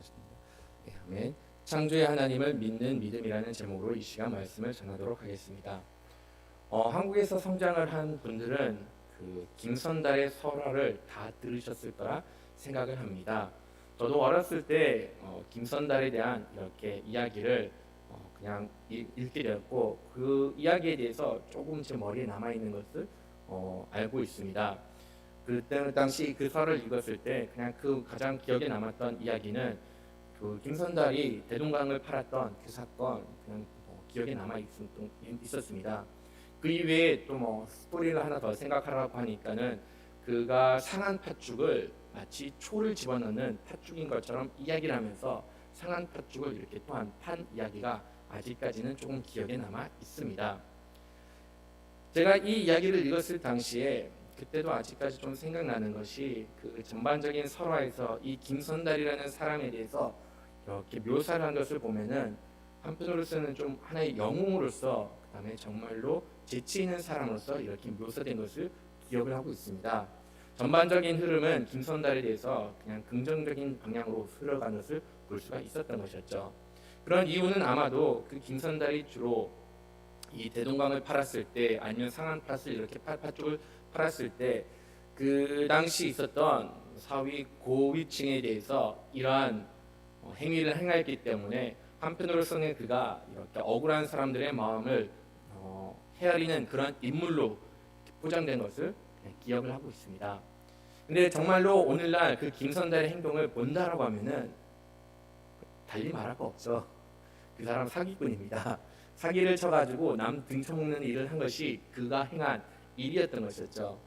말씀입니다. 네, 아멘. 창조의 하나님을 믿는 믿음이라는 제목으로 이 시간 말씀을 전하도록 하겠습니다. 어, 한국에서 성장을 한 분들은 그 김선달의 설화를 다 들으셨을 거라 생각을 합니다. 저도 어렸을 때 어, 김선달에 대한 이렇게 이야기를 어, 그냥 읽- 읽게 되었고 그 이야기에 대해서 조금 제 머리에 남아 있는 것을 어, 알고 있습니다. 그때 당시 그 설을 읽었을 때 그냥 그 가장 기억에 남았던 이야기는 그 김선달이 대동강을 팔았던 그 사건 그냥 뭐 기억에 남아 있었습니다. 그 이외에 또 뭐 스토리를 하나 더 생각하라고 하니까는 그가 상한 팥죽을 마치 초를 집어넣는 팥죽인 것처럼 이야기를 하면서 상한 팥죽을 이렇게 또한 판 이야기가 아직까지는 조금 기억에 남아 있습니다. 제가 이 이야기를 읽었을 당시에 그때도 아직까지 좀 생각나는 것이 그 전반적인 설화에서 이 김선달이라는 사람에 대해서 이렇게 묘사를 한 것을 보면은 한편으로서는 좀 하나의 영웅으로서 그다음에 정말로 재치 있는 사람으로서 이렇게 묘사된 것을 기억을 하고 있습니다. 전반적인 흐름은 김선달에 대해서 그냥 긍정적인 방향으로 흘러가는 것을 볼 수가 있었던 것이었죠. 그런 이유는 아마도 그 김선달이 주로 이 대동강을 팔았을 때 아니면 상한 팥을 이렇게 팥, 팥죽을 팔았을 때 그 당시 있었던 사위 고위층에 대해서 이러한 어, 행위를 행하였기 때문에 한편으로서는 그가 이렇게 억울한 사람들의 마음을 어, 헤아리는 그런 인물로 포장된 것을 네, 기억을 하고 있습니다. 근데 정말로 오늘날 그 김선달의 행동을 본다라고 하면은 달리 말할 거 없죠. 그 사람 사기꾼입니다. 사기를 쳐가지고 남 등쳐먹는 일을 한 것이 그가 행한 일이었던 것이었죠.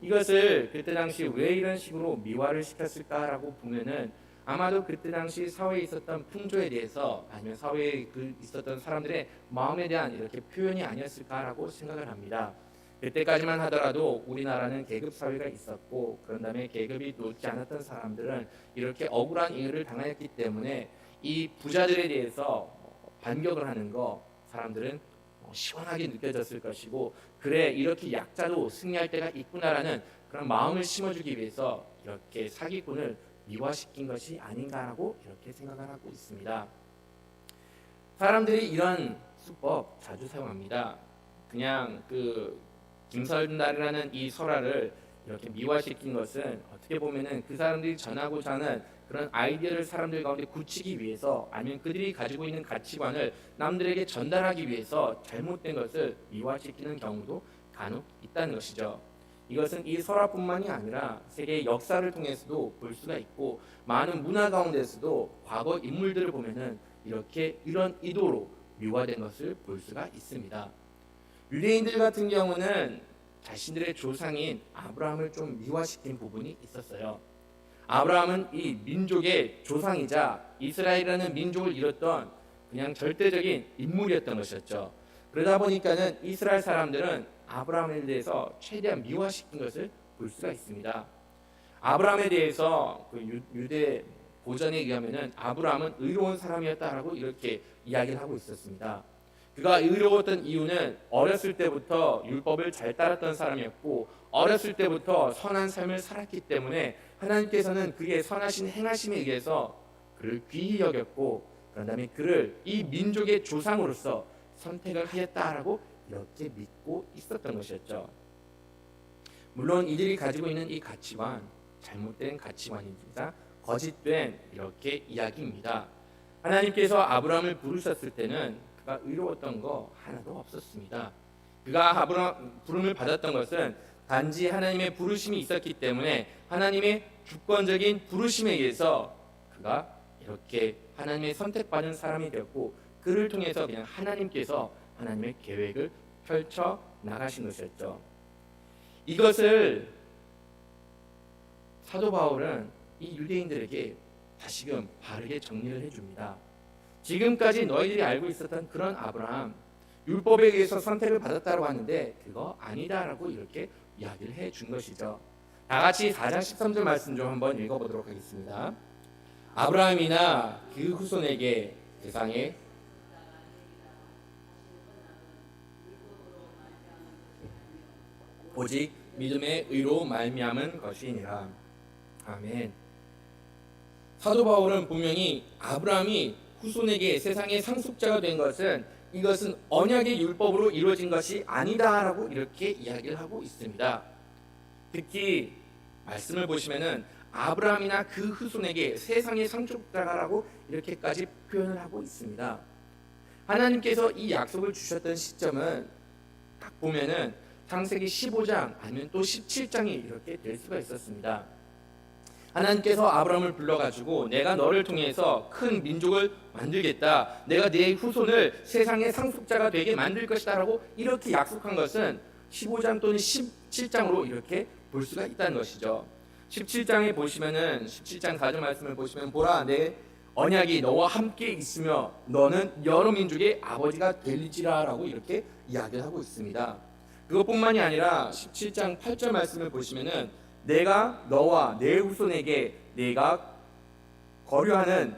이것을 그때 당시 왜 이런 식으로 미화를 시켰을까라고 보면은 아마도 그때 당시 사회에 있었던 풍조에 대해서 아니면 사회에 그 있었던 사람들의 마음에 대한 이렇게 표현이 아니었을까라고 생각을 합니다. 그때까지만 하더라도 우리나라는 계급 사회가 있었고 그런 다음에 계급이 높지 않았던 사람들은 이렇게 억울한 일을 당하였기 때문에 이 부자들에 대해서 반격을 하는 거 사람들은 어, 시원하게 느껴졌을 것이고 그래 이렇게 약자도 승리할 때가 있구나라는 그런 마음을 심어주기 위해서 이렇게 사기꾼을 미화시킨 것이 아닌가라고 이렇게 생각을 하고 있습니다. 사람들이 이런 수법 자주 사용합니다. 그냥 그 김설날이라는 이 설화를 이렇게 미화시킨 것은 어떻게 보면은 그 사람들이 전하고자 하는 그런 아이디어를 사람들 가운데 굳히기 위해서 아니면 그들이 가지고 있는 가치관을 남들에게 전달하기 위해서 잘못된 것을 미화시키는 경우도 간혹 있다는 것이죠. 이것은 이 설화뿐만이 아니라 세계의 역사를 통해서도 볼 수가 있고 많은 문화 가운데서도 과거 인물들을 보면은 이렇게 이런 의도로 미화된 것을 볼 수가 있습니다. 유대인들 같은 경우는 자신들의 조상인 아브라함을 좀 미화시킨 부분이 있었어요. 아브라함은 이 민족의 조상이자 이스라엘이라는 민족을 이뤘던 그냥 절대적인 인물이었던 것이었죠. 그러다 보니까는 이스라엘 사람들은 아브라함에 대해서 최대한 미화시킨 것을 볼 수가 있습니다. 아브라함에 대해서 그 유- 유대 고전에 의하면은 아브라함은 의로운 사람이었다라고 이렇게 이야기를 하고 있었습니다. 그가 의로웠던 이유는 어렸을 때부터 율법을 잘 따랐던 사람이었고 어렸을 때부터 선한 삶을 살았기 때문에 하나님께서는 그의 선하신 행하심에 의해서 그를 귀히 여겼고 그런 다음에 그를 이 민족의 조상으로서 선택을 하였다라고 이렇게 믿고 있었던 것이었죠. 물론 이들이 가지고 있는 이 가치관 잘못된 가치관입니다. 거짓된 이렇게 이야기입니다. 하나님께서 아브라함을 부르셨을 때는 그가 의로웠던 거 하나도 없었습니다. 그가 아브라함 부름을 받았던 것은 단지 하나님의 부르심이 있었기 때문에 하나님의 주권적인 부르심에 의해서 그가 이렇게 하나님의 선택받은 사람이 되었고 그를 통해서 그냥 하나님께서 하나님의 계획을 펼쳐 나가신 것이었죠. 이것을 사도 바울은 이 유대인들에게 다시금 바르게 정리를 해줍니다. 지금까지 너희들이 알고 있었던 그런 아브라함 율법에 의해서 선택을 받았다고 하는데 그거 아니다라고 이렇게 이야기를 해 준 것이죠. 다 같이 4장 13절 말씀 좀 한번 읽어보도록 하겠습니다. 아브라함이나 그 후손에게 세상에 오직 믿음의 의로 말미암은 것이니라. 아멘. 사도 바울은 분명히 아브라함이 후손에게 세상의 상속자가 된 것은 이것은 언약의 율법으로 이루어진 것이 아니다라고 이렇게 이야기를 하고 있습니다. 특히 말씀을 보시면은 아브라함이나 그 후손에게 세상의 상속자라고 이렇게까지 표현을 하고 있습니다. 하나님께서 이 약속을 주셨던 시점은 딱 보면은 창세기 15장 아니면 또 17장이 이렇게 될 수가 있었습니다. 하나님께서 아브라함을 불러가지고 내가 너를 통해서 큰 민족을 만들겠다. 내가 네 후손을 세상의 상속자가 되게 만들 것이다라고 이렇게 약속한 것은 15장 또는 17장으로 이렇게 볼 수가 있다는 것이죠. 17장에 보시면은 17장 4절 말씀을 보시면 보라 내 언약이 너와 함께 있으며 너는 여러 민족의 아버지가 될지라라고 이렇게 이야기를 하고 있습니다. 그것뿐만이 아니라 17장 8절 말씀을 보시면은 내가 너와 내 후손에게 내가 거류하는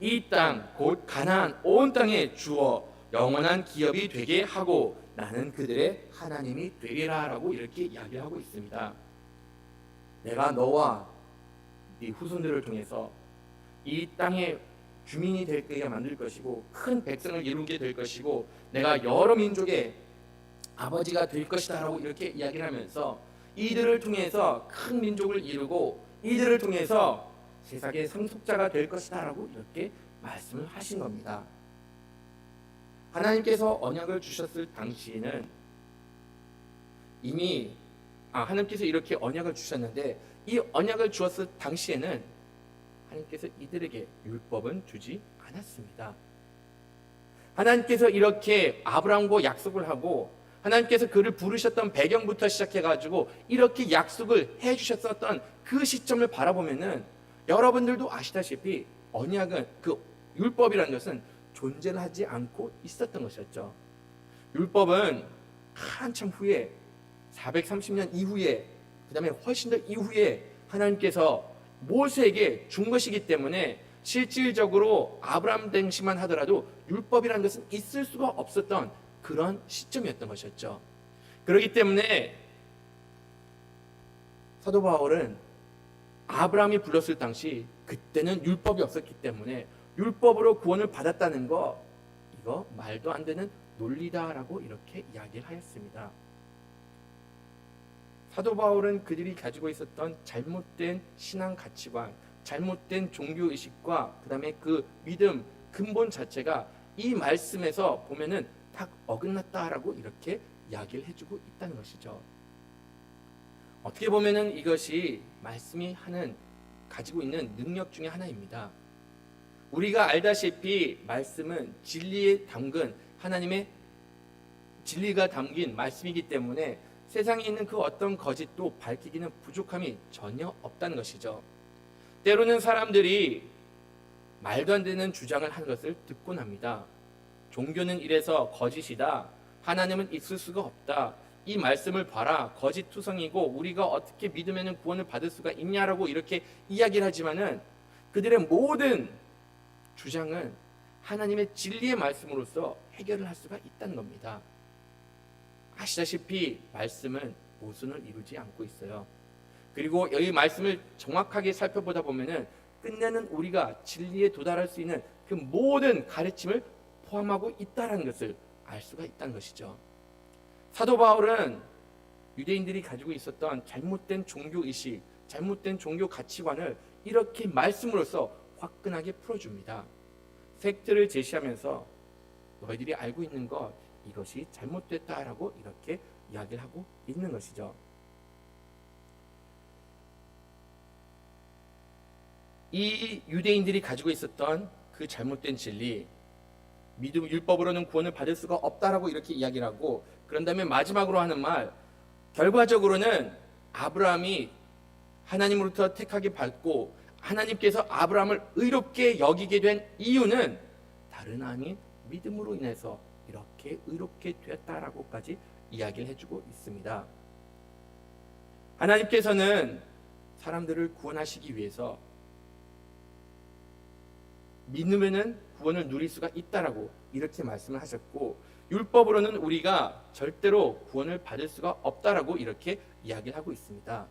이 땅 곧 가나안 온 땅에 주어 영원한 기업이 되게 하고 나는 그들의 하나님이 되리라라고 이렇게 이야기하고 있습니다. 내가 너와 네 후손들을 통해서 이 땅의 주민이 되게 만들 것이고 큰 백성을 이루게 될 것이고 내가 여러 민족의 아버지가 될 것이다라고 이렇게 이야기를 하면서 이들을 통해서 큰 민족을 이루고 이들을 통해서 세상의 상속자가 될 것이다라고 이렇게 말씀을 하신 겁니다. 하나님께서 언약을 주셨을 당시에는 이미 아 하나님께서 이렇게 언약을 주셨는데 이 언약을 주었을 당시에는 하나님께서 이들에게 율법은 주지 않았습니다. 하나님께서 이렇게 아브라함과 약속을 하고 하나님께서 그를 부르셨던 배경부터 시작해 가지고 이렇게 약속을 해 주셨었던 그 시점을 바라보면은 여러분들도 아시다시피 언약은 그 율법이라는 것은 존재를 하지 않고 있었던 것이었죠. 율법은 한참 후에 430년 이후에 그 다음에 훨씬 더 이후에 하나님께서 모세에게 준 것이기 때문에 실질적으로 아브라함 당시만 하더라도 율법이라는 것은 있을 수가 없었던 그런 시점이었던 것이었죠. 그렇기 때문에 사도 바울은 아브라함이 불렀을 당시 그때는 율법이 없었기 때문에 율법으로 구원을 받았다는 거 이거 말도 안 되는 논리다라고 이렇게 이야기를 하였습니다. 사도 바울은 그들이 가지고 있었던 잘못된 신앙 가치관, 잘못된 종교 의식과 그다음에 그 믿음 근본 자체가 이 말씀에서 보면은 딱 어긋났다라고 이렇게 이야기를 해주고 있다는 것이죠. 어떻게 보면은 이것이 말씀이 하는 가지고 있는 능력 중의 하나입니다. 우리가 알다시피 말씀은 진리에 담근 하나님의 진리가 담긴 말씀이기 때문에 세상에 있는 그 어떤 거짓도 밝히기는 부족함이 전혀 없다는 것이죠. 때로는 사람들이 말도 안 되는 주장을 하는 것을 듣곤 합니다. 종교는 이래서 거짓이다. 하나님은 있을 수가 없다. 이 말씀을 봐라. 거짓 투성이고 우리가 어떻게 믿으면 구원을 받을 수가 있냐라고 이렇게 이야기를 하지만은 그들의 모든 주장은 하나님의 진리의 말씀으로서 해결을 할 수가 있다는 겁니다. 아시다시피 말씀은 모순을 이루지 않고 있어요. 그리고 이 말씀을 정확하게 살펴보다 보면은 끝내는 우리가 진리에 도달할 수 있는 그 모든 가르침을 포함하고 있다는 것을 알 수가 있다는 것이죠. 사도 바울은 유대인들이 가지고 있었던 잘못된 종교 의식, 잘못된 종교 가치관을 이렇게 말씀으로써 화끈하게 풀어줍니다. 팩트를 제시하면서 너희들이 알고 있는 것 이것이 잘못됐다라고 이렇게 이야기를 하고 있는 것이죠. 이 유대인들이 가지고 있었던 그 잘못된 진리, 믿음 율법으로는 구원을 받을 수가 없다라고 이렇게 이야기를 하고 그런 다음에 마지막으로 하는 말 결과적으로는 아브라함이 하나님으로부터 택하게 받고 하나님께서 아브라함을 의롭게 여기게 된 이유는 다른 아닌 믿음으로 인해서 이렇게 의롭게 되었다라고까지 이야기를 해주고 있습니다. 하나님께서는 사람들을 구원하시기 위해서 믿으면은 구원을 누릴 수가 있다라고 이렇게 말씀을 하셨고 율법으로는 우리가 절대로 구원을 받을 수가 없다라고 이렇게 이야기를 하고 있습니다.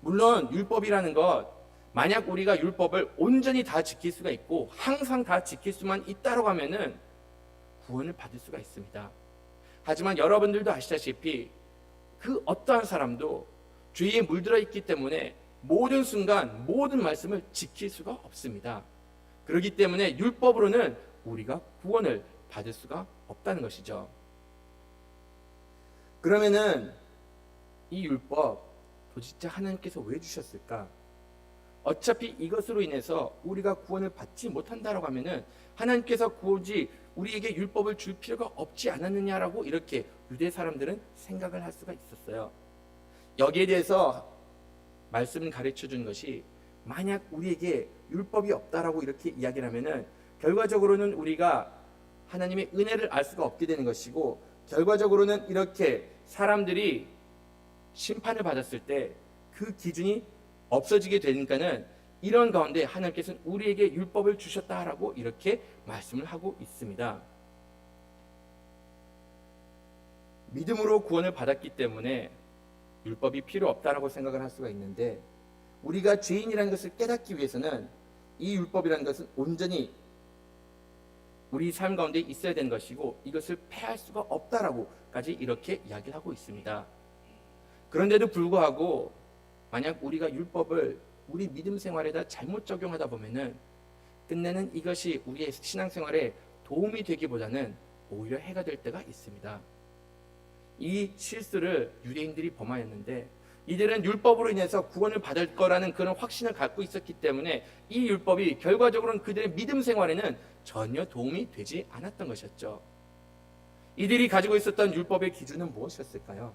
물론 율법이라는 것 만약 우리가 율법을 온전히 다 지킬 수가 있고 항상 다 지킬 수만 있다고 하면은 구원을 받을 수가 있습니다. 하지만 여러분들도 아시다시피 그 어떠한 사람도 죄에 물들어 있기 때문에 모든 순간 모든 말씀을 지킬 수가 없습니다. 그렇기 때문에 율법으로는 우리가 구원을 받을 수가 없다는 것이죠. 그러면은 이 율법 도대체 하나님께서 왜 주셨을까? 어차피 이것으로 인해서 우리가 구원을 받지 못한다라고 하면은 하나님께서 굳이 우리에게 율법을 줄 필요가 없지 않았느냐라고 이렇게 유대 사람들은 생각을 할 수가 있었어요. 여기에 대해서 말씀을 가르쳐 준 것이 만약 우리에게 율법이 없다라고 이렇게 이야기를 하면은 결과적으로는 우리가 하나님의 은혜를 알 수가 없게 되는 것이고 결과적으로는 이렇게 사람들이 심판을 받았을 때 그 기준이 없어지게 되니까는 이런 가운데 하나님께서는 우리에게 율법을 주셨다라고 이렇게 말씀을 하고 있습니다. 믿음으로 구원을 받았기 때문에 율법이 필요 없다라고 생각을 할 수가 있는데 우리가 죄인이라는 것을 깨닫기 위해서는 이 율법이라는 것은 온전히 우리 삶 가운데 있어야 되는 것이고 이것을 폐할 수가 없다라고까지 이렇게 이야기를 하고 있습니다. 그런데도 불구하고 만약 우리가 율법을 우리 믿음 생활에다 잘못 적용하다 보면은 끝내는 이것이 우리의 신앙생활에 도움이 되기보다는 오히려 해가 될 때가 있습니다. 이 실수를 유대인들이 범하였는데 이들은 율법으로 인해서 구원을 받을 거라는 그런 확신을 갖고 있었기 때문에 이 율법이 결과적으로는 그들의 믿음 생활에는 전혀 도움이 되지 않았던 것이었죠. 이들이 가지고 있었던 율법의 기준은 무엇이었을까요?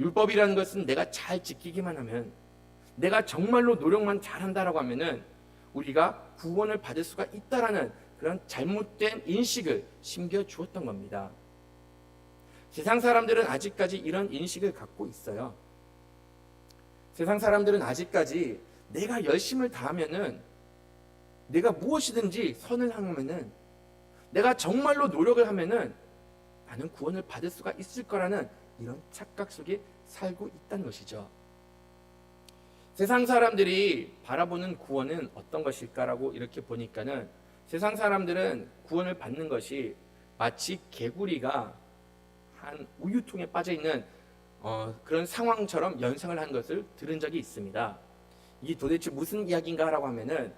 율법이라는 것은 내가 잘 지키기만 하면 내가 정말로 노력만 잘한다라고 하면은 우리가 구원을 받을 수가 있다라는 그런 잘못된 인식을 심겨 주었던 겁니다. 세상 사람들은 아직까지 이런 인식을 갖고 있어요. 세상 사람들은 아직까지 내가 열심을 다하면은 내가 무엇이든지 선을 하면은 내가 정말로 노력을 하면은 나는 구원을 받을 수가 있을 거라는 이런 착각 속에 살고 있다는 것이죠. 세상 사람들이 바라보는 구원은 어떤 것일까라고 이렇게 보니까는 세상 사람들은 구원을 받는 것이 마치 개구리가 한 우유통에 빠져 있는 어, 그런 상황처럼 연상을 한 것을 들은 적이 있습니다. 이게 도대체 무슨 이야기인가라고 하면은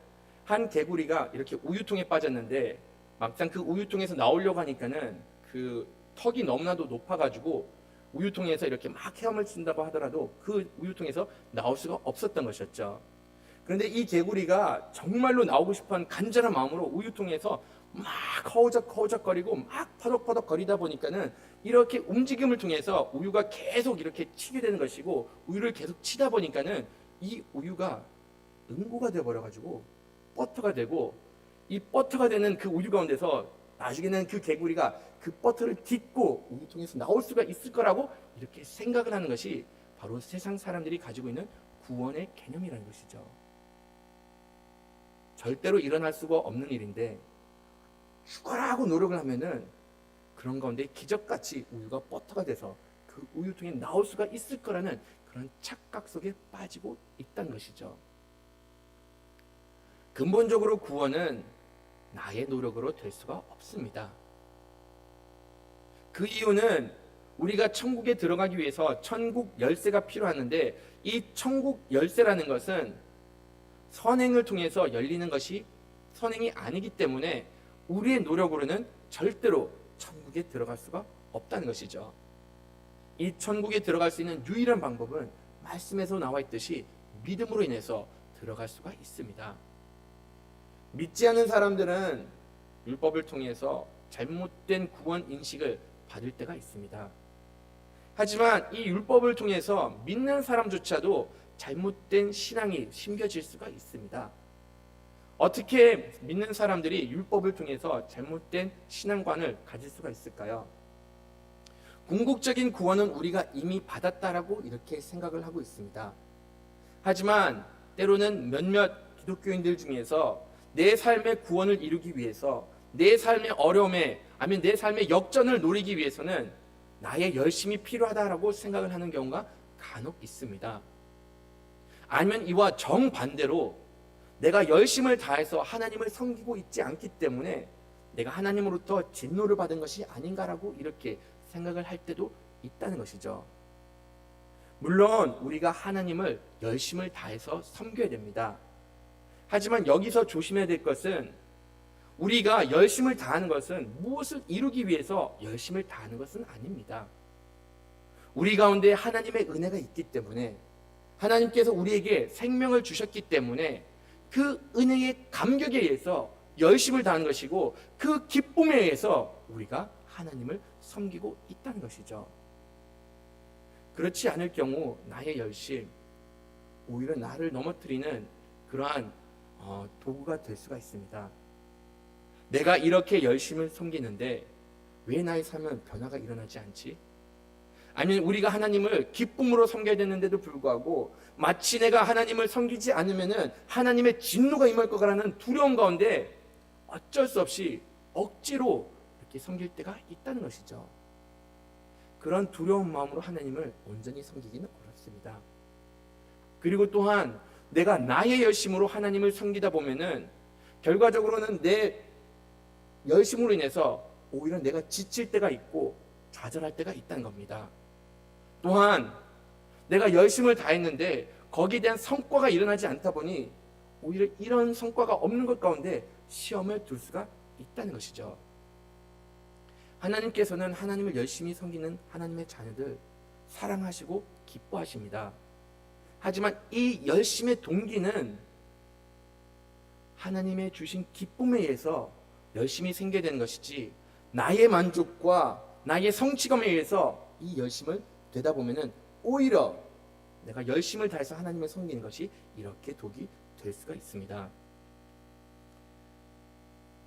한 개구리가 이렇게 우유통에 빠졌는데 막상 그 우유통에서 나오려고 하니까는 그 턱이 너무나도 높아가지고 우유통에서 이렇게 막 헤엄을 친다고 하더라도 그 우유통에서 나올 수가 없었던 것이었죠. 그런데 이 개구리가 정말로 나오고 싶은 간절한 마음으로 우유통에서 막 허우적 허우적거리고 막 퍼덕퍼덕 거리다 보니까는 이렇게 움직임을 통해서 우유가 계속 이렇게 치게 되는 것이고 우유를 계속 치다 보니까는 이 우유가 응고가 되어 버려 가지고 버터가 되고 이 버터가 되는 그 우유 가운데서 나중에는 그 개구리가 그 버터를 딛고 우유통에서 나올 수가 있을 거라고 이렇게 생각을 하는 것이 바로 세상 사람들이 가지고 있는 구원의 개념이라는 것이죠. 절대로 일어날 수가 없는 일인데 죽어라 하고 노력을 하면은 그런 가운데 기적같이 우유가 버터가 돼서 그 우유통에 나올 수가 있을 거라는 그런 착각 속에 빠지고 있다는 것이죠. 근본적으로 구원은 나의 노력으로 될 수가 없습니다. 그 이유는 우리가 천국에 들어가기 위해서 천국 열쇠가 필요하는데 이 천국 열쇠라는 것은 선행을 통해서 열리는 것이 선행이 아니기 때문에 우리의 노력으로는 절대로 천국에 들어갈 수가 없다는 것이죠. 이 천국에 들어갈 수 있는 유일한 방법은 말씀에서 나와 있듯이 믿음으로 인해서 들어갈 수가 있습니다. 믿지 않는 사람들은 율법을 통해서 잘못된 구원 인식을 받을 때가 있습니다. 하지만 이 율법을 통해서 믿는 사람조차도 잘못된 신앙이 심겨질 수가 있습니다. 어떻게 믿는 사람들이 율법을 통해서 잘못된 신앙관을 가질 수가 있을까요? 궁극적인 구원은 우리가 이미 받았다라고 이렇게 생각을 하고 있습니다. 하지만 때로는 몇몇 기독교인들 중에서 내 삶의 구원을 이루기 위해서 내 삶의 어려움에 아니면 내 삶의 역전을 노리기 위해서는 나의 열심이 필요하다라고 생각을 하는 경우가 간혹 있습니다. 아니면 이와 정반대로 내가 열심을 다해서 하나님을 섬기고 있지 않기 때문에 내가 하나님으로부터 진노를 받은 것이 아닌가라고 이렇게 생각을 할 때도 있다는 것이죠. 물론 우리가 하나님을 열심을 다해서 섬겨야 됩니다. 하지만 여기서 조심해야 될 것은 우리가 열심을 다하는 것은 무엇을 이루기 위해서 열심을 다하는 것은 아닙니다. 우리 가운데 하나님의 은혜가 있기 때문에 하나님께서 우리에게 생명을 주셨기 때문에 그 은혜의 감격에 의해서 열심을 다하는 것이고 그 기쁨에 의해서 우리가 하나님을 섬기고 있다는 것이죠. 그렇지 않을 경우 나의 열심 오히려 나를 넘어뜨리는 그러한 어, 도구가 될 수가 있습니다. 내가 이렇게 열심을 섬기는데 왜 나의 삶은 변화가 일어나지 않지? 아니면 우리가 하나님을 기쁨으로 섬겨야 되는데도 불구하고 마치 내가 하나님을 섬기지 않으면은 하나님의 진노가 임할 거라는 두려움 가운데 어쩔 수 없이 억지로 이렇게 섬길 때가 있다는 것이죠. 그런 두려운 마음으로 하나님을 온전히 섬기기는 어렵습니다. 그리고 또한 내가 나의 열심으로 하나님을 섬기다 보면은 결과적으로는 내 열심으로 인해서 오히려 내가 지칠 때가 있고 좌절할 때가 있다는 겁니다. 또한 내가 열심을 다했는데 거기에 대한 성과가 일어나지 않다 보니 오히려 이런 성과가 없는 것 가운데 시험을 둘 수가 있다는 것이죠. 하나님께서는 하나님을 열심히 섬기는 하나님의 자녀들 사랑하시고 기뻐하십니다. 하지만 이 열심의 동기는 하나님의 주신 기쁨에 의해서 열심히 생겨야 되는 것이지 나의 만족과 나의 성취감에 의해서 이 열심을 되다 보면은 오히려 내가 열심을 다해서 하나님을 섬기는 것이 이렇게 독이 될 수가 있습니다.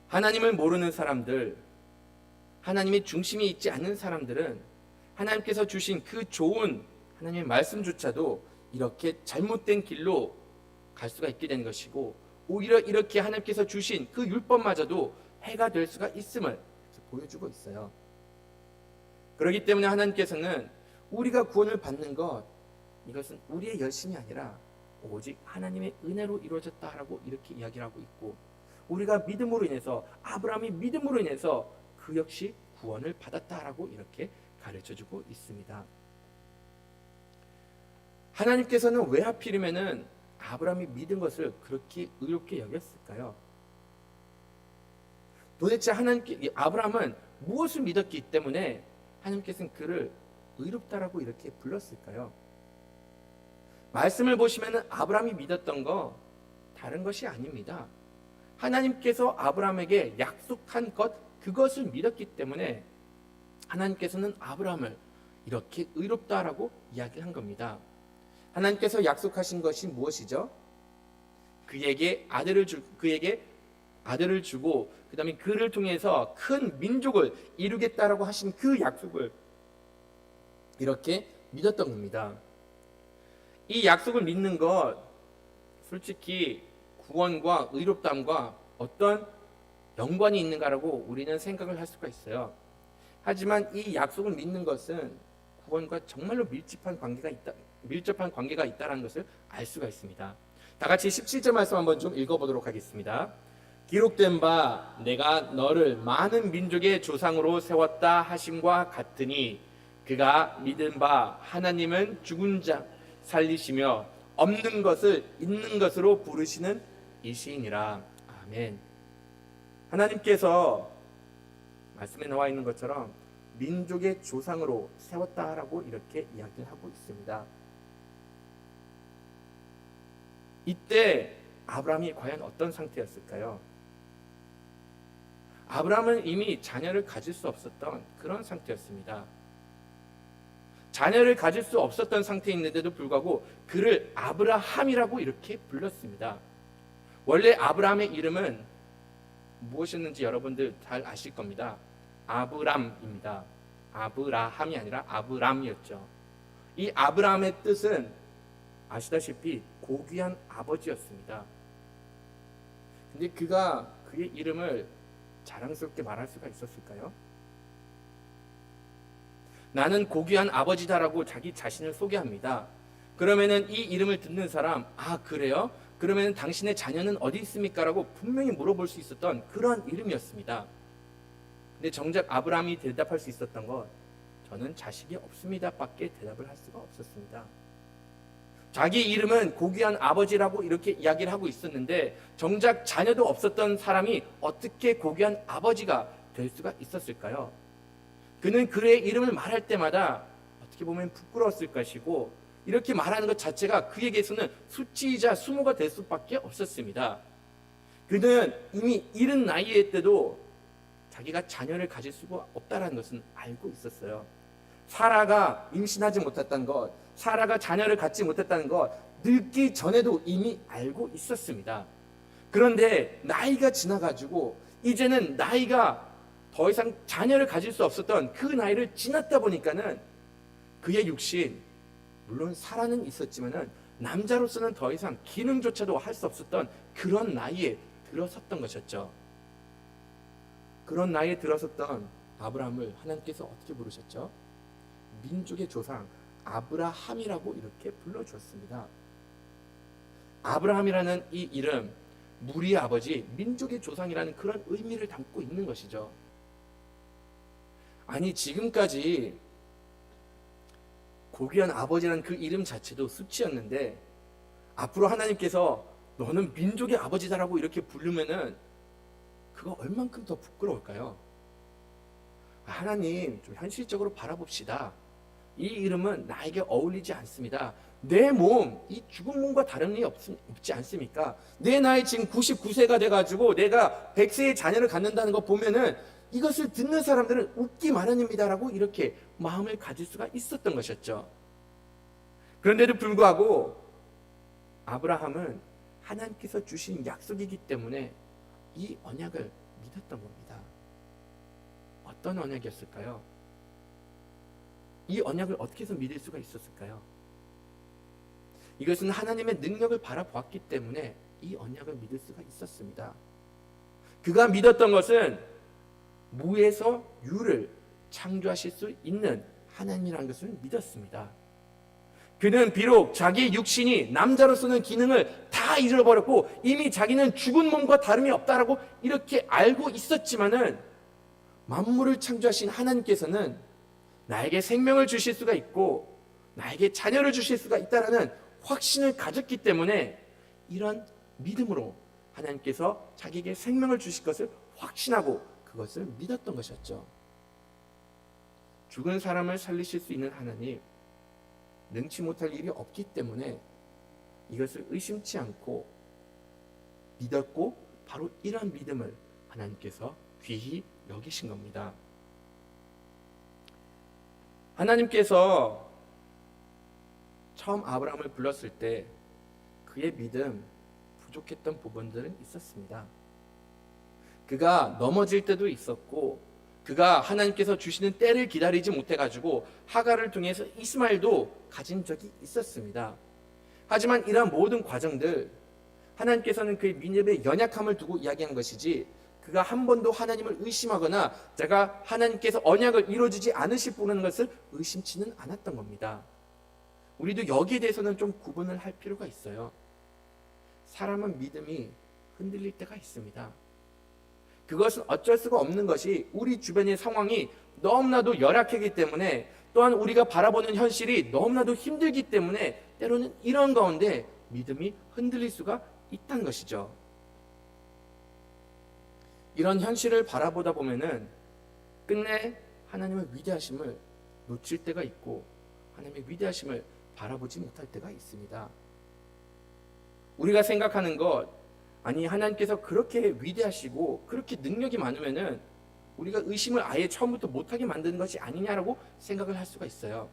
하나님을 모르는 사람들, 하나님의 중심이 있지 않는 사람들은 하나님께서 주신 그 좋은 하나님의 말씀조차도 이렇게 잘못된 길로 갈 수가 있게 되는 것이고 오히려 이렇게 하나님께서 주신 그 율법마저도 해가 될 수가 있음을 보여주고 있어요. 그렇기 때문에 하나님께서는 우리가 구원을 받는 것 이것은 우리의 열심이 아니라 오직 하나님의 은혜로 이루어졌다라고 이렇게 이야기를 하고 있고 우리가 믿음으로 인해서 아브라함이 믿음으로 인해서 그 역시 구원을 받았다라고 이렇게 가르쳐 주고 있습니다. 하나님께서는 왜 하필이면은 아브라함이 믿은 것을 그렇게 의롭게 여겼을까요? 도대체 하나님께 아브라함은 무엇을 믿었기 때문에 하나님께서는 그를 의롭다라고 이렇게 불렀을까요? 말씀을 보시면은 아브라함이 믿었던 거 다른 것이 아닙니다. 하나님께서 아브라함에게 약속한 것 그것을 믿었기 때문에 하나님께서는 아브라함을 이렇게 의롭다라고 이야기한 겁니다. 하나님께서 약속하신 것이 무엇이죠? 그에게 아들을 주 그에게 아들을 주고 그다음에 그를 통해서 큰 민족을 이루겠다라고 하신 그 약속을 이렇게 믿었던 겁니다. 이 약속을 믿는 것 솔직히 구원과 의롭담과 어떤 연관이 있는가라고 우리는 생각을 할 수가 있어요. 하지만 이 약속을 믿는 것은 구원과 정말로 밀집한 관계가 있다, 밀접한 관계가 있다는 것을 알 수가 있습니다. 다 같이 17절 말씀 한번 좀 읽어 보도록 하겠습니다. 기록된 바 내가 너를 많은 민족의 조상으로 세웠다 하심과 같으니 그가 믿은 바 하나님은 죽은 자 살리시며 없는 것을 있는 것으로 부르시는 이시이니라. 아멘. 하나님께서 말씀에 나와 있는 것처럼 민족의 조상으로 세웠다라고 이렇게 이야기를 하고 있습니다. 이때 아브라함이 과연 어떤 상태였을까요? 아브라함은 이미 자녀를 가질 수 없었던 그런 상태였습니다. 자녀를 가질 수 없었던 상태인데도 불구하고 그를 아브라함이라고 이렇게 불렀습니다. 원래 아브라함의 이름은 무엇이었는지 여러분들 잘 아실 겁니다. 아브람입니다. 아브라함이 아니라 아브람이었죠. 이 아브라함의 뜻은 아시다시피 고귀한 아버지였습니다. 근데 그가 그의 이름을 자랑스럽게 말할 수가 있었을까요? 나는 고귀한 아버지다라고 자기 자신을 소개합니다. 그러면은 이 이름을 듣는 사람, 아 그래요? 그러면 당신의 자녀는 어디 있습니까?라고 분명히 물어볼 수 있었던 그런 이름이었습니다. 근데 정작 아브라함이 대답할 수 있었던 것, 저는 자식이 없습니다 밖에 대답을 할 수가 없었습니다. 자기 이름은 고귀한 아버지라고 이렇게 이야기를 하고 있었는데 정작 자녀도 없었던 사람이 어떻게 고귀한 아버지가 될 수가 있었을까요? 그는 그의 이름을 말할 때마다 어떻게 보면 부끄러웠을 것이고 이렇게 말하는 것 자체가 그에게서는 수치이자 수모가 될 수밖에 없었습니다. 그는 이미 이른 나이에 때도 자기가 자녀를 가질 수가 없다는 것은 알고 있었어요. 사라가 임신하지 못했다는 것, 사라가 자녀를 갖지 못했다는 것, 늙기 전에도 이미 알고 있었습니다. 그런데 나이가 지나가지고 이제는 나이가 더 이상 자녀를 가질 수 없었던 그 나이를 지났다 보니까는 그의 육신, 물론 사라는 있었지만은 남자로서는 더 이상 기능조차도 할 수 없었던 그런 나이에 들어섰던 것이었죠. 그런 나이에 들어섰던 아브라함을 하나님께서 어떻게 부르셨죠? 민족의 조상 아브라함이라고 이렇게 불러주었습니다. 아브라함이라는 이 이름, 무리의 아버지, 민족의 조상이라는 그런 의미를 담고 있는 것이죠. 아니 지금까지 고귀한 아버지라는 그 이름 자체도 수치였는데 앞으로 하나님께서 너는 민족의 아버지다라고 이렇게 부르면은 그거 얼만큼 더 부끄러울까요? 아, 하나님 좀 현실적으로 바라봅시다. 이 이름은 나에게 어울리지 않습니다. 내 몸, 이 죽은 몸과 다른 일 없지 않습니까? 내 나이 지금 99세가 돼가지고 내가 100세의 자녀를 갖는다는 거 보면은 이것을 듣는 사람들은 웃기 마련입니다라고 이렇게 마음을 가질 수가 있었던 것이었죠. 그런데도 불구하고 아브라함은 하나님께서 주신 약속이기 때문에 이 언약을 믿었던 겁니다. 어떤 언약이었을까요? 이 언약을 어떻게 해서 믿을 수가 있었을까요? 이것은 하나님의 능력을 바라보았기 때문에 이 언약을 믿을 수가 있었습니다. 그가 믿었던 것은 무에서 유를 창조하실 수 있는 하나님이라는 것을 믿었습니다. 그는 비록 자기 육신이 남자로서는 기능을 다 잃어버렸고 이미 자기는 죽은 몸과 다름이 없다라고 이렇게 알고 있었지만은 만물을 창조하신 하나님께서는 나에게 생명을 주실 수가 있고 나에게 자녀를 주실 수가 있다라는 확신을 가졌기 때문에 이런 믿음으로 하나님께서 자기에게 생명을 주실 것을 확신하고 그것을 믿었던 것이었죠. 죽은 사람을 살리실 수 있는 하나님, 능치 못할 일이 없기 때문에 이것을 의심치 않고 믿었고 바로 이런 믿음을 하나님께서 귀히 여기신 겁니다. 하나님께서 처음 아브라함을 불렀을 때 그의 믿음 부족했던 부분들은 있었습니다. 그가 넘어질 때도 있었고 그가 하나님께서 주시는 때를 기다리지 못해 가지고 하가를 통해서 이스마엘도 가진 적이 있었습니다. 하지만 이러한 모든 과정들 하나님께서는 그의 믿음의 연약함을 두고 이야기한 것이지 그가 한 번도 하나님을 의심하거나 제가 하나님께서 언약을 이루어주지 않으실 분인 것을 의심치는 않았던 겁니다. 우리도 여기에 대해서는 좀 구분을 할 필요가 있어요. 사람은 믿음이 흔들릴 때가 있습니다. 그것은 어쩔 수가 없는 것이 우리 주변의 상황이 너무나도 열악하기 때문에 또한 우리가 바라보는 현실이 너무나도 힘들기 때문에 때로는 이런 가운데 믿음이 흔들릴 수가 있다는 것이죠. 이런 현실을 바라보다 보면은 끝내 하나님의 위대하심을 놓칠 때가 있고 하나님의 위대하심을 바라보지 못할 때가 있습니다. 우리가 생각하는 것 아니 하나님께서 그렇게 위대하시고 그렇게 능력이 많으면은 우리가 의심을 아예 처음부터 못하게 만드는 것이 아니냐라고 생각을 할 수가 있어요.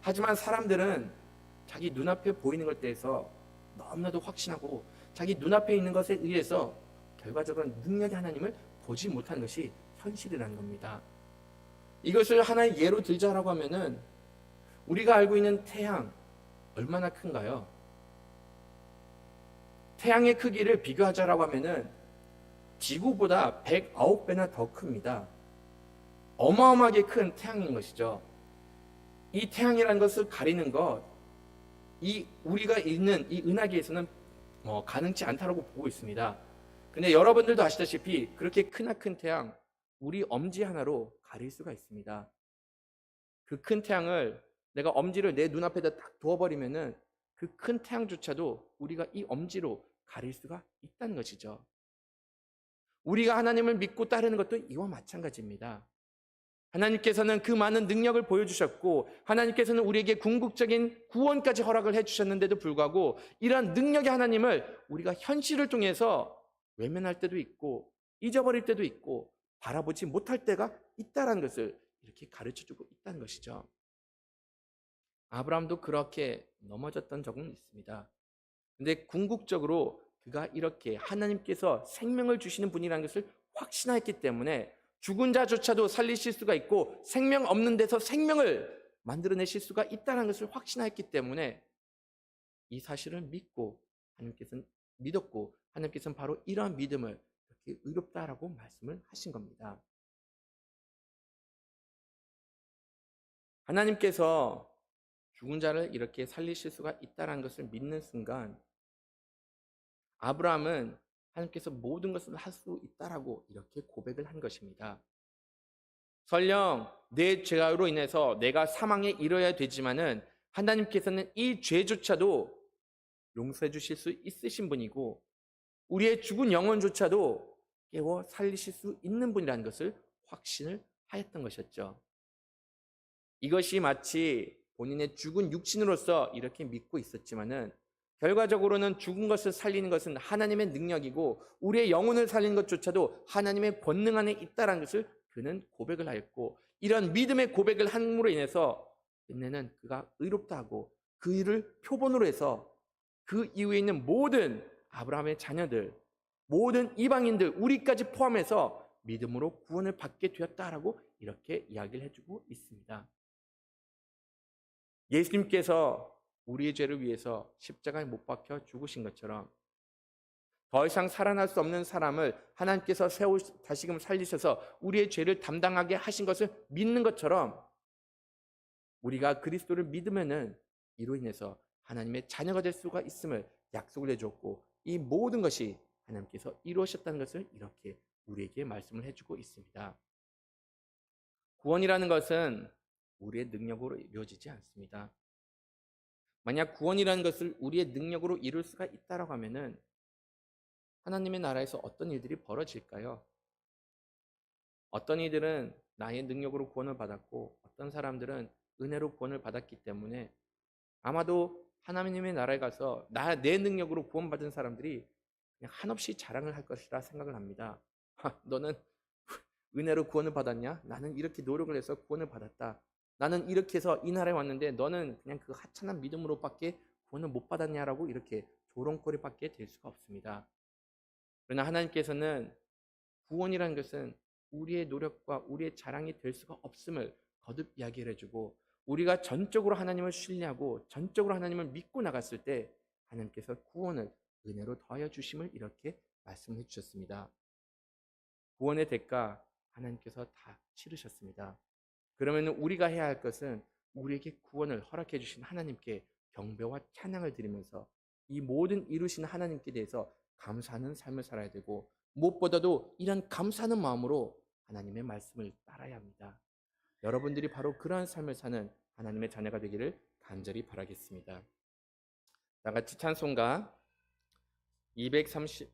하지만 사람들은 자기 눈앞에 보이는 것 대해서 너무나도 확신하고 자기 눈앞에 있는 것에 의해서 결과적으로 능력의 하나님을 보지 못하는 것이 현실이라는 겁니다. 이것을 하나의 예로 들자라고 하면은 우리가 알고 있는 태양 얼마나 큰가요? 태양의 크기를 비교하자라고 하면은 지구보다 109배나 더 큽니다. 어마어마하게 큰 태양인 것이죠. 이 태양이라는 것을 가리는 것, 이 우리가 있는 이 은하계에서는 뭐 가능치 않다라고 보고 있습니다. 근데 여러분들도 아시다시피 그렇게 크나큰 태양 우리 엄지 하나로 가릴 수가 있습니다. 그 큰 태양을 내가 엄지를 내 눈앞에다 딱 두어버리면은 그 큰 태양조차도 우리가 이 엄지로 가릴 수가 있다는 것이죠. 우리가 하나님을 믿고 따르는 것도 이와 마찬가지입니다. 하나님께서는 그 많은 능력을 보여주셨고, 하나님께서는 우리에게 궁극적인 구원까지 허락을 해주셨는데도 불구하고, 이러한 능력의 하나님을 우리가 현실을 통해서 외면할 때도 있고, 잊어버릴 때도 있고, 바라보지 못할 때가 있다는 것을 이렇게 가르쳐 주고 있다는 것이죠. 아브라함도 그렇게 넘어졌던 적은 있습니다. 근데 궁극적으로 그가 이렇게 하나님께서 생명을 주시는 분이라는 것을 확신했기 때문에 죽은 자조차도 살리실 수가 있고 생명 없는 데서 생명을 만들어내실 수가 있다는 것을 확신했기 때문에 이 사실을 믿고 하나님께서는 믿었고 하나님께서는 바로 이러한 믿음을 이렇게 의롭다라고 말씀을 하신 겁니다. 하나님께서 죽은 자를 이렇게 살리실 수가 있다는 것을 믿는 순간 아브라함은 하나님께서 모든 것을 할 수 있다라고 이렇게 고백을 한 것입니다. 설령 내 죄로 인해서 내가 사망에 이르러야 되지만은 하나님께서는 이 죄조차도 용서해 주실 수 있으신 분이고 우리의 죽은 영혼조차도 깨워 살리실 수 있는 분이라는 것을 확신을 하였던 것이었죠. 이것이 마치 본인의 죽은 육신으로서 이렇게 믿고 있었지만은 결과적으로는 죽은 것을 살리는 것은 하나님의 능력이고 우리의 영혼을 살리는 것조차도 하나님의 권능 안에 있다는 것을 그는 고백을 하였고 이런 믿음의 고백을 함으로 인해서 끝내는 그가 의롭다 하고 그 일을 표본으로 해서 그 이후에 있는 모든 아브라함의 자녀들 모든 이방인들 우리까지 포함해서 믿음으로 구원을 받게 되었다라고 이렇게 이야기를 해주고 있습니다. 예수님께서 우리의 죄를 위해서 십자가에 못 박혀 죽으신 것처럼 더 이상 살아날 수 없는 사람을 하나님께서 세우 다시금 살리셔서 우리의 죄를 담당하게 하신 것을 믿는 것처럼 우리가 그리스도를 믿으면은 이로 인해서 하나님의 자녀가 될 수가 있음을 약속을 해줬고 이 모든 것이 하나님께서 이루셨다는 것을 이렇게 우리에게 말씀을 해주고 있습니다. 구원이라는 것은 우리의 능력으로 이루어지지 않습니다. 만약 구원이라는 것을 우리의 능력으로 이룰 수가 있다라고 하면은 하나님의 나라에서 어떤 일들이 벌어질까요? 어떤 이들은 나의 능력으로 구원을 받았고 어떤 사람들은 은혜로 구원을 받았기 때문에 아마도 하나님의 나라에 가서 나 내 능력으로 구원받은 사람들이 그냥 한없이 자랑을 할 것이라 생각을 합니다. 하, 너는 은혜로 구원을 받았냐? 나는 이렇게 노력을 해서 구원을 받았다. 나는 이렇게 해서 이 나라에 왔는데 너는 그냥 그 하찮은 믿음으로밖에 구원을 못 받았냐라고 이렇게 조롱거리밖에 될 수가 없습니다. 그러나 하나님께서는 구원이라는 것은 우리의 노력과 우리의 자랑이 될 수가 없음을 거듭 이야기를 해주고 우리가 전적으로 하나님을 신뢰하고 전적으로 하나님을 믿고 나갔을 때 하나님께서 구원을 은혜로 더하여 주심을 이렇게 말씀해 주셨습니다. 구원의 대가 하나님께서 다 치르셨습니다. 그러면 우리가 해야 할 것은 우리에게 구원을 허락해 주신 하나님께 경배와 찬양을 드리면서 이 모든 이루신 하나님께 대해서 감사하는 삶을 살아야 되고 무엇보다도 이런 감사하는 마음으로 하나님의 말씀을 따라야 합니다. 여러분들이 바로 그러한 삶을 사는 하나님의 자녀가 되기를 간절히 바라겠습니다. 다 같이 찬송가 230